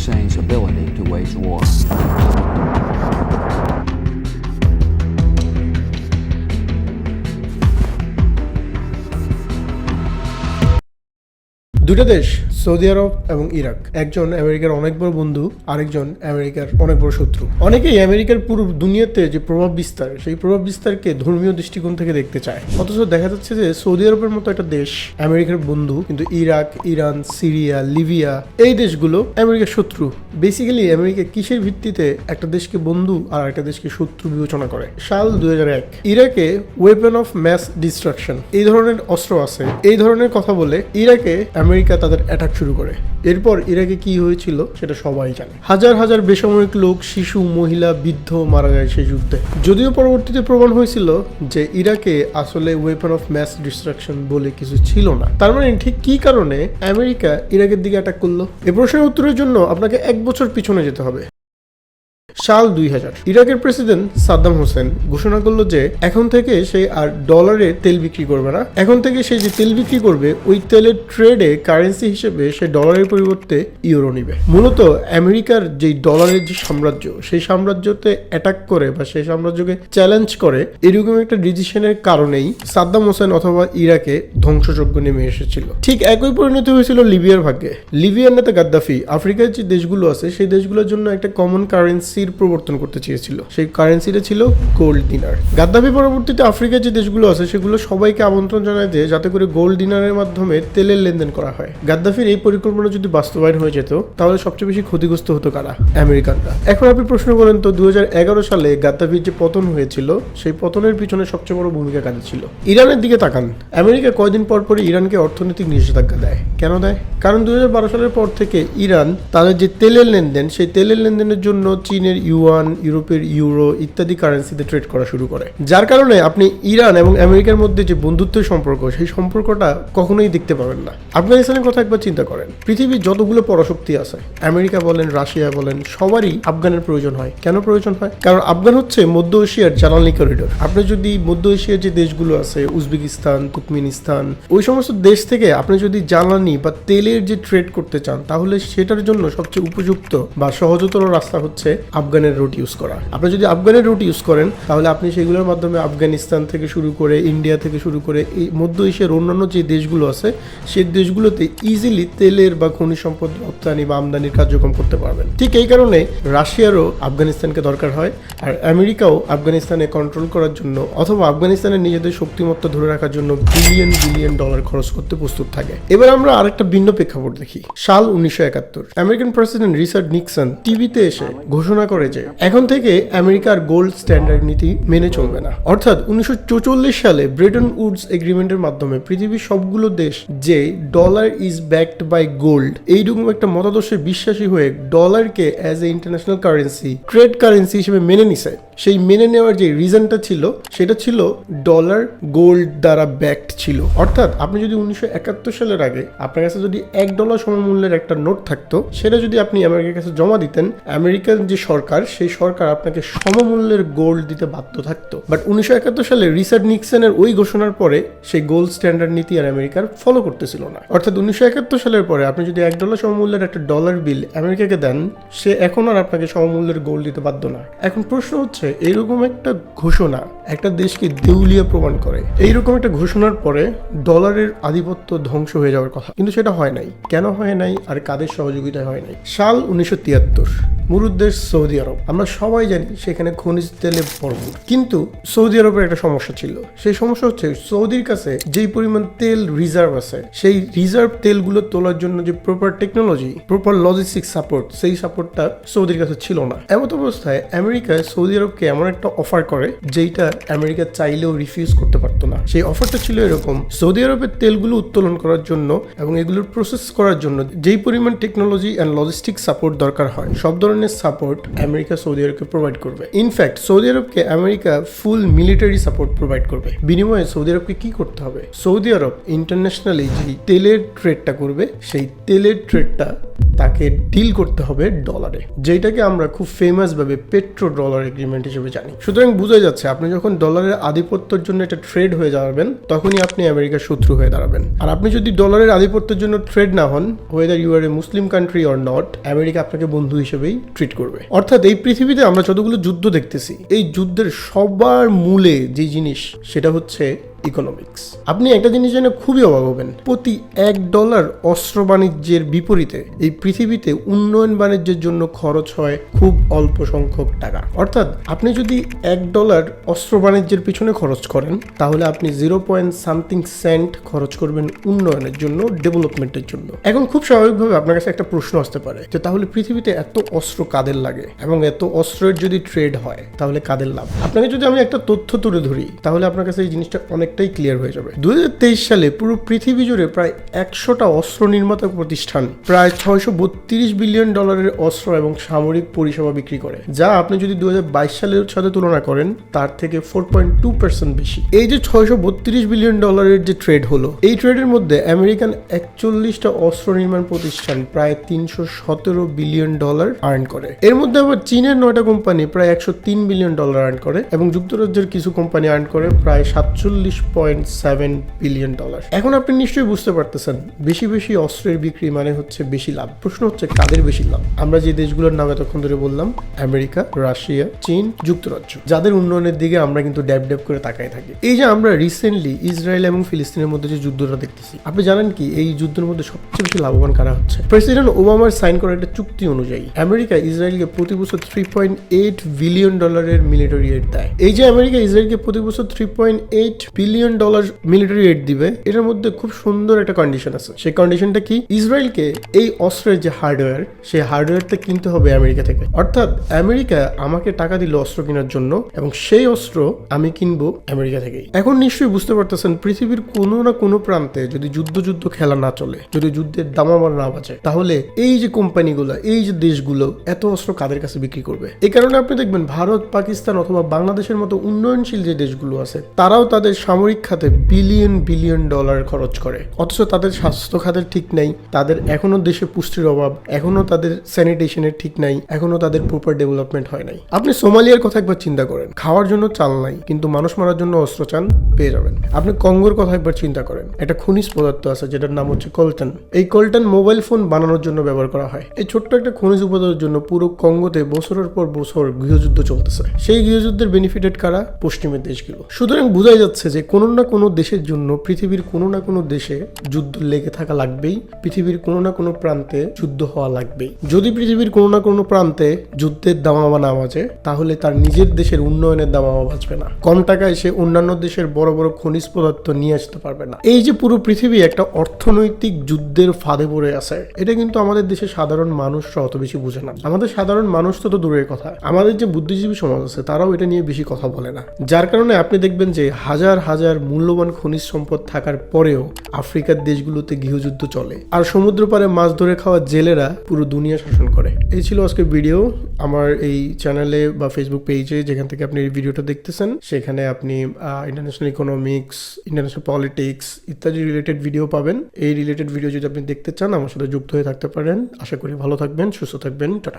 Hussein's ability to wage war. দুটো দেশ Saudi আরব এবং ইরাক। একজন আমেরিকার অনেক বড় বন্ধু, আরেকজন আমেরিকার অনেক বড় শত্রু। অনেকেই আমেরিকার পুরো দুনিয়াতে যে প্রভাব বিস্তার, সেই প্রভাব বিস্তারকে ধর্মীয় দৃষ্টিকোণ থেকে দেখতে চায়। অথচ দেখা যাচ্ছে যে সৌদি আরবের মতো একটা দেশ, আমেরিকার বন্ধু, কিন্তু ইরাক, ইরান, সিরিয়া, লিবিয়া, এই দেশগুলো আমেরিকার শত্রু। বেসিক্যালি আমেরিকা কিসের ভিত্তিতে একটা দেশকে বন্ধু আর একটা দেশকে শত্রু বিবেচনা করে? সাল দুই হাজার এক। ইরাকে ওয়েপন অফ ম্যাস ডিস্ট্রাকশন এই ধরনের অস্ত্র আছে। এই ধরনের কথা বলে ইরাকে আমেরিকা তাদের অ্যাটাক শুরু করে। এরপর ইরাকে কি হয়েছিল সেটা সবাই জানে। হাজার হাজার বেসামরিক লোক, শিশু, মহিলা, বৃদ্ধ মারা যায় সেই যুদ্ধে। যদিও পরবর্তীতে প্রমাণ হয়েছিল যে ইরাকে আসলে ওয়েপন অফ ম্যাস ডিস্ট্রাকশন বলে কিছু ছিল না। তার মানে ঠিক কি কারণে আমেরিকা ইরাকের দিকে অ্যাটাক করল? এ প্রশ্নের উত্তরের জন্য আপনাকে এক বছর পিছনে যেতে হবে। সাল দুই হাজার। ইরাকের প্রেসিডেন্ট সাদ্দাম হোসেন ঘোষণা করল যে এখন থেকে সে আর ডলারে তেল বিক্রি করবে না। এখন থেকে সে যে তেল বিক্রি করবে, ওই তেলের ট্রেডে কারেন্সি হিসেবে সে ডলারের পরিবর্তে ইউরো নিবে। মূলত আমেরিকার যে ডলারের যে সাম্রাজ্য, সেই সাম্রাজ্যতে অ্যাটাক করে বা সেই সাম্রাজ্যকে চ্যালেঞ্জ করে, এরকম একটা ডিসিশনের কারণেই সাদ্দাম হোসেন অথবা ইরাকে ধ্বংসযজ্ঞ নেমে এসেছিল। ঠিক একই পরিণত হয়েছিল লিবিয়ার ভাগ্যে। লিবিয়ার নেতা গাদ্দাফি আফ্রিকার যে দেশগুলো আছে, সেই দেশগুলোর জন্য একটা কমন কারেন্সির প্রবর্তন করতে চেয়েছিল। সেই কারেন্সিটা ছিল গোল্ড ডিনার গাদ্দাফি পরবর্তীতে আফ্রিকার যে দেশগুলো আছে, সেগুলো সবাইকে আমন্ত্রণ জানায় যে, যাতে করে গোল্ড ডিনারের মাধ্যমে তেলের লেনদেন করা হয়। গাদ্দাফির এই পরিকল্পনা যদি বাস্তবায়ন হয়ে যেত, তাহলে সবচেয়ে বেশি ক্ষতিগ্রস্ত হতো কারা? আমেরিকানরা। এখন আপনি প্রশ্ন করেন তো, দুহাজার এগারো সালে গাদ্দাফির যে পতন হয়েছিল, সেই পতনের পিছনে সবচেয়ে বড় ভূমিকা কাজে ছিল? ইরানের দিকে তাকান। আমেরিকা কয়দিন পর পরই ইরানকে অর্থনৈতিক নিষেধাজ্ঞা দেয়। কেন দেয়? কারণ দুই হাজার বারো সালের পর থেকে ইরান তাদের যে তেলের লেনদেন, সেই তেলের লেনদেনের জন্য চীনের ইউয়ান, ইউরোপের ইউরো ইত্যাদি কারেন্সিতে ট্রেড করা শুরু করে। যার কারণে আপনি ইরান এবং আমেরিকার মধ্যে যে বন্ধুত্বের সম্পর্ক, সেই সম্পর্কটা কখনোই দেখতে পাবেন না। আফগানিস্তানের কথা একবার চিন্তা করেন। পৃথিবীর যতগুলো পরাশক্তি আছে, আমেরিকা বলেন, রাশিয়া বলেন, সবারই আফগানের প্রয়োজন হয়। কেন প্রয়োজন হয়? কারণ আফগান হচ্ছে মধ্য এশিয়ার জ্বালানি করিডোর আপনি যদি মধ্য এশিয়ার যে দেশগুলো আছে, উজবেকিস্তান, তুর্কমেনিস্তান, ওই সমস্ত দেশ থেকে আপনি যদি জ্বালানি বা তেলের যে ট্রেড করতে চান, তাহলে সেটার জন্য সবচেয়ে উপযুক্ত বা সহজতর রাস্তা হচ্ছে আফগানের রুট ইউজ করা। আপনি যদি আফগানের রুট ইউজ করেন, তাহলে আপনি সেগুলোর মাধ্যমে আফগানিস্তান থেকে শুরু করে ইন্ডিয়া থেকে শুরু করে এই মধ্য এশিয়ার অন্যান্য যে দেশগুলো আছে, সেই দেশগুলোতে ইজিলি তেলের বা খনিজ সম্পদ রপ্তানি বা আমদানির কার্যক্রম করতে পারবেন। ঠিক এই কারণে রাশিয়ারও আফগানিস্তানকে দরকার হয়, আর আমেরিকাও আফগানিস্তানে কন্ট্রোল করার জন্য অথবা আফগানিস্তানের নিজেদের শক্তিমত্তা ধরে রাখার জন্য বিলিয়ন বিলিয়ন ডলার খরচ করতে প্রস্তুত থাকে। এবার আমরা আরেকটা ভিন্ন প্রেক্ষাপট দেখি, সাল উনিশশো একাত্তর। আমেরিকান প্রেসিডেন্ট রিচার্ড নিক্সন টিভিতে এসে ঘোষণা করে যে এখন থেকে আমেরিকার গোল্ড স্ট্যান্ডার্ড নীতি মেনে চলবে না। অর্থাৎ উনিশশো সালে ব্রেটন উডস এগ্রিমেন্টের মাধ্যমে পৃথিবীর সবগুলো দেশ যে dollar is backed by gold, এইরকম একটা মতাদর্শে বিশ্বাসী হয়ে ডলারকে as a international currency trade currency হিসেবে মেনে নিছে। সেই মেনে নেওয়ার যে রিজনটা ছিল, সেটা ছিল ডলার গোল্ড দ্বারা ব্যাকড ছিল। অর্থাৎ আপনি যদি উনিশশো একাত্তর সালের আগে আপনার কাছে যদি এক ডলার সমমূল্যের একটা নোট থাকতো, সেটা যদি আপনি আমেরিকার কাছে জমা দিতেন আমেরিকার যে সরকার, সেই সরকার আপনাকে সমমূল্যের গোল্ড দিতে বাধ্য থাকতো। বাট উনিশশো একাত্তর সালে রিচার্ড নিক্সনের ওই ঘোষণার পরে সেই গোল্ড স্ট্যান্ডার্ড নীতি আর আমেরিকার ফলো করতেছিল না। অর্থাৎ উনিশশো একাত্তর সালের পরে আপনি যদি এক ডলার সমমূল্যের একটা ডলার বিল আমেরিকাকে দেন, সে এখন আর আপনাকে সমমূল্যের গোল্ড দিতে বাধ্য না। এখন প্রশ্ন হচ্ছে এইরকম একটা ঘোষণা একটা দেশকে দেউলিয়া প্রমাণ করে। এইরকম একটা ঘোষণার পরে ডলারের আধিপত্য ধ্বংস হয়ে যাওয়ার কথা। কিন্তু সেটা হয় নাই। কেন হয় নাই? আর কাদের সহযোগিতায় হয় নাই? সাল উনিশশো তিয়াত্তর। মুরুদ্দেশ সৌদি আরব। আমরা সবাই জানি সেখানে খনিজ তেলে ভরপুর। কিন্তু সৌদি আরবের একটা সমস্যা ছিল। সেই সমস্যা হচ্ছে সৌদির কাছে যেই পরিমাণ তেল রিজার্ভ আছে, সেই রিজার্ভ তেলগুলো তোলার জন্য যে proper technology proper logistic support সেই সাপোর্টটা সৌদির কাছে ছিল না। এমত অবস্থায় আমেরিকায় সৌদি আরবকে এমন একটা অফার করে যেইটা আমেরিকা চাইলেও রিফিউজ করতে পারতো না। সেই অফারটা ছিল এরকম, সৌদি আরবের তেলগুলো উত্তোলন করার জন্য এবং এগুলোর প্রসেস করার জন্য যেই পরিমাণ টেকনোলজি অ্যান্ড লজিস্টিক সাপোর্ট দরকার হয়, সব ধরনের সাপোর্ট আমেরিকা সৌদি আরবকে প্রোভাইড করবে। In fact Saudi আরবকে America full military support provide করবে। বিনিময়ে সৌদি আরবকে কি করতে হবে? সৌদি আরব ইন্টারন্যাশনালি যে তেলের ট্রেডটা করবে, সেই তেলের ট্রেডটা তাকে ডিল করতে হবে ডলারে যেটাকে আমরা খুব ফেমাস ভাবে পেট্রো ডলার এগ্রিমেন্ট হিসেবে জানি। সুতরাং বোঝা যাচ্ছে, আপনি যখন ডলারের আধিপত্যের জন্য এটা ট্রেড হয়ে দাঁড়াবেন, তখনই আপনি আমেরিকার শত্রু হয়ে দাঁড়াবেন। আর আপনি যদি ডলারের আধিপত্যের জন্য ট্রেড না হন whether you are a Muslim country or not America আপনাকে বন্ধু হিসেবেই ট্রিট করবে। অর্থাৎ এই পৃথিবীতে আমরা যতগুলো যুদ্ধ দেখতেছি, এই যুদ্ধের সবার মূলে যে জিনিস, সেটা হচ্ছে ইকোনমিক্স আপনি একটা জিনিস জেনে খুবই অবাক হবেন। প্রতি এক ডলার অস্ত্র বাণিজ্যের বিপরীতে এই পৃথিবীতে উন্নয়ন বাণিজ্যের জন্য খরচ হয় খুব অল্প সংখ্যক টাকা। অর্থাৎ আপনি যদি এক ডলার অস্ত্র বাণিজ্যের পিছনে খরচ করেন, তাহলে আপনি জিরো পয়েন্ট সামথিং সেন্ট খরচ করবেন উন্নয়নের জন্য, ডেভেলপমেন্টের জন্য। এখন খুব স্বাভাবিকভাবে আপনার কাছে একটা প্রশ্ন আসতে পারে যে, তাহলে পৃথিবীতে এত অস্ত্র কাদের লাগে? এবং এত অস্ত্রের যদি ট্রেড হয়, তাহলে কাদের লাভ? আপনাকে যদি আমি একটা তথ্য তুলে ধরি, তাহলে আপনার কাছে এই জিনিসটা অনেকটাই ক্লিয়ার হয়ে যাবে। দু হাজার তেইশ সালে পুরো পৃথিবী জুড়ে প্রায় একশোটা অস্ত্র নির্মাতা প্রতিষ্ঠান, প্রায় ছয়শো বত্রিশ বিলিয়ন ডলারের অস্ত্র এবং সামরিক পরিষেবা বিক্রি করে, যা আপনি যদি দুহাজার বাইশ সালের সাথে তুলনা করেন, তার থেকে ফোর পয়েন্ট টু পার্সেন্ট বেশি। এই যে ছয়শো বত্রিশ বিলিয়ন ডলারের যে ট্রেড হলো, এই ট্রেডের মধ্যে আমেরিকান একচল্লিশটা অস্ত্র নির্মাণ প্রতিষ্ঠান প্রায় তিনশো সতেরো বিলিয়ন ডলার আর্ন করে। এর মধ্যে আবার চীনের নয়টা কোম্পানি প্রায় একশো তিন বিলিয়ন ডলার আর্ন করে এবং যুক্তরাজ্যের কিছু কোম্পানি আর্ন করে প্রায় সাতচল্লিশ পয়েন্ট সেভেন বিলিয়ন ডলার এখন আপনি নিশ্চয়ই বুঝতে পারতেছেন, বেশি বেশি অস্ত্রের বিক্রি মানে হচ্ছে বেশি লাভ। প্রশ্ন হচ্ছে, কাদের বেশি লাভ? আমরা যে দেশগুলোর নাম এতক্ষণ ধরে বললাম, আমেরিকা, রাশিয়া, চীন, যুক্তরাজ্য, যাদের উন্নয়নের দিকে আমরা কিন্তু ড্যাব ড্যাব করে তাকাই থাকি। এই যে আমরা রিসেন্টলি ইসরায়েল এবং ফিলিস্তিনের মধ্যে যে যুদ্ধটা দেখতেছি, আপনি জানেন কি, এই যুদ্ধের মধ্যে সবচেয়ে বেশি লাভবান কারা হচ্ছে? প্রেসিডেন্ট ওবামার সাইন করা একটা চুক্তি অনুযায়ী, আমেরিকা ইসরায়েলকে প্রতি বছর থ্রি পয়েন্ট এইট বিলিয়ন ডলারের মিলিটারি এড দেয়। এই যে আমেরিকা ইসরায়েলকে প্রতি বছর three point eight billion dollar military aid দিবে, এটার মধ্যে খুব সুন্দর একটা কন্ডিশন আছে। সেই কন্ডিশনটা কি? ইসরায়েলকে এই অস্ত্রের যে হার্ডওয়্যার সেই হার্ডওয়্যারটা কিনতে হবে আমেরিকা থেকে। অর্থাৎ আমেরিকা আমাকে টাকা দিল অস্ত্র কেনার জন্য এবং সেই অস্ত্র আমি কিনবো আমেরিকা থেকেই। এখন নিশ্চয়ই বুঝতে পারতেছেন, পৃথিবীর কোনো না কোনো প্রান্তে যদি যুদ্ধ যুদ্ধ খেলা না চলে, যদি যুদ্ধের দামামার না বাজে, তাহলে এই যে কোম্পানিগুলো, এই যে দেশগুলো এত অস্ত্র কাদের কাছে বিক্রি করবে? এই কারণে আপনি দেখবেন, ভারত, পাকিস্তান অথবা বাংলাদেশের মতো উন্নয়নশীল যে দেশগুলো আছে, তারাও তাদের সামরিক খাতে বিলিয়ন বিলিয়ন ডলার খরচ করে। অথচ তাদের স্বাস্থ্য খাতের ঠিক নাই, তাদের এখনও দেশে পুষ্টির অভাব, এখনও তাদের স্যানিটেশনের ঠিক নাই, এখনও তাদের প্রপার ডেভেলপমেন্ট হয় নাই। আপনি সোমালিয়ার কথা একবার চিন্তা করেন। খাওয়ার জন্য চাল নাই, কিন্তু মানুষ মারার জন্য অস্ত্র চান, পেয়ে যাবেন। আপনি কঙ্গোর কথা একবার চিন্তা করেন। একটা খনিজ পদার্থ আছে, যেটার নাম হচ্ছে কলটন। এই কলটন মোবাইল ফোন বানানোর জন্য ব্যবহার করা হয়। এই ছোট্ট একটা খনিজ উপাদানের জন্য পুরো কঙ্গোতে বছরের পর বছর গৃহযুদ্ধ চলতেছে। সেই গৃহযুদ্ধের বেনিফিটেড কারা? পশ্চিমের দেশগুলো। সুতরাং বোঝাই যাচ্ছে যে কোনো না কোনো দেশের জন্য পৃথিবীর কোনো না কোনো দেশে যুদ্ধ লেগে থাকা লাগবেই, পৃথিবীর কোনো না কোনো প্রান্তে যুদ্ধ হওয়া লাগবেই। যদি পৃথিবীর কোনো না কোনো প্রান্তে যুদ্ধের দামামা না বাজে, তাহলে তার নিজের দেশের উন্নয়নের দামামা বাঁচবে না। কম টাকায় সে অন্যান্য দেশের বড় বড় খনিজ পদার্থ নিয়ে আসতে পারবে না। এই যে পুরো পৃথিবী একটা অর্থনৈতিক যুদ্ধের ফাঁদে পড়ে আছে, এটা কিন্তু আমাদের দেশের সাধারণ মানুষরা অত বেশি বুঝে না। আমাদের সাধারণ মানুষ তো তো দূরের কথা। আমাদের যে বুদ্ধিজীবী সমাজ আছে, তারাও এটা নিয়ে বেশি কথা বলে না। যার কারণে আপনি দেখবেন যে হাজার হাজার হাজার মূল্যবান খনিজ সম্পদ থাকার পরেও আফ্রিকার দেশগুলোতে গৃহযুদ্ধ চলে। আর সমুদ্র পারে মাছ ধরে খাওয়া জেলেরা পুরো দুনিয়া শাসন করে। এই ছিল আজকের ভিডিও। আমার এই চ্যানেলে বা ফেসবুক পেজে যেখান থেকে আপনি এই ভিডিওটা দেখতেছেন, সেখানে আপনি ইন্টারন্যাশনাল ইকোনমিক্স ইন্টারন্যাশনাল পলিটিক্স ইত্যাদি রিলেটেড ভিডিও পাবেন। এই রিলেটেড ভিডিও যদি আপনি দেখতে চান, আমার সাথে যুক্ত হয়ে থাকতে পারেন। আশা করি ভালো থাকবেন, সুস্থ থাকবেন, টাটা।